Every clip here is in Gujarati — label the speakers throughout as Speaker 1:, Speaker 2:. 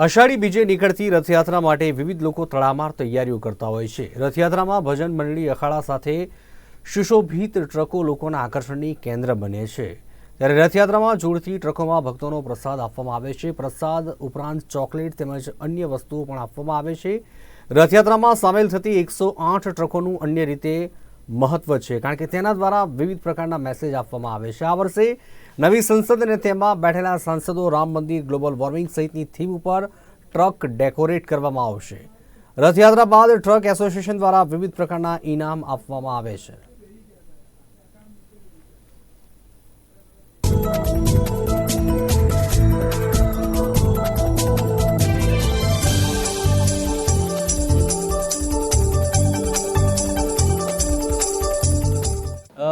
Speaker 1: અષાઢી બીજે નીકળતી રથયાત્રા માટે વિવિધ લોકો તડામાર તૈયારીઓ કરતા હોય છે. રથયાત્રામાં ભજન મંડળી અખાડા સાથે સુશોભિત ટ્રકો લોકોના આકર્ષણની કેન્દ્ર બને છે. ત્યારે રથયાત્રામાં જોડતી ટ્રકોમાં ભક્તોનો પ્રસાદ આપવામાં આવે છે. પ્રસાદ ઉપરાંત ચોકલેટ તેમજ અન્ય વસ્તુઓ પણ આપવામાં આવે છે. રથયાત્રામાં સામેલ થતી એકસો આઠ ટ્રકોનું અન્ય રીતે મહત્વ છે. કારણ કે તેના દ્વારા વિવિધ પ્રકારના મેસેજ આપવામાં આવે છે. આ વર્ષે નવી સંસદ અને તેમાં બેઠેલા સાંસદો રામ મંદિર ગ્લોબલ વોર્મિંગ સહિતની થીમ ઉપર ટ્રક ડેકોરેટ કરવામાં આવશે. રથયાત્રા બાદ ટ્રક એસોસિએશન દ્વારા વિવિધ પ્રકારના ઇનામ આપવામાં આવે છે.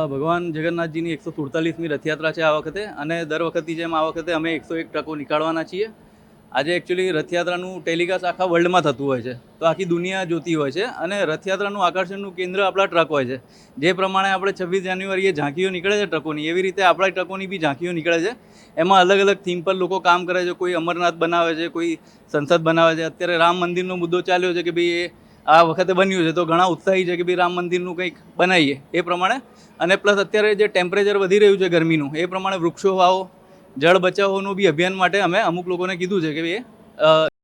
Speaker 2: ભગવાન જગન્નાથજીની એકસો સુડતાલીસમી રથયાત્રા છે આ વખતે અને દર વખતની જેમ આ વખતે અમે એકસો એક ટ્રકો નીકાળવાના છીએ. આજે એકચ્યુઅલી રથયાત્રાનું ટેલિકાસ્ટ આખા વર્લ્ડમાં થતું હોય છે. તો આખી દુનિયા જોતી હોય છે અને રથયાત્રાનું આકર્ષણનું કેન્દ્ર આપણા ટ્રક હોય છે. જે પ્રમાણે આપણે છવ્વીસ જાન્યુઆરીએ ઝાંકીઓ નીકળે છે ટ્રકોની, એવી રીતે આપણા ટ્રકોની બી ઝાંકીઓ નીકળે છે. એમાં અલગ અલગ થીમ પર લોકો કામ કરે છે. કોઈ અમરનાથ બનાવે છે, કોઈ સંસદ બનાવે છે. અત્યારે રામ મંદિરનો મુદ્દો ચાલ્યો છે કે ભાઈ એ આ વખતે બન્યું છે. તો ઘણા ઉત્સાહી છે કે ભાઈ રામ મંદિરનું કંઈક બનાવીએ, એ પ્રમાણે. અને પ્લસ અત્યારે જે ટેમ્પરેચર વધી રહ્યું છે ગરમીનું, એ પ્રમાણે વૃક્ષો વાવો, જળ બચાવોનું બી અભિયાન માટે અમે અમુક લોકોને કીધું છે કે ભાઈ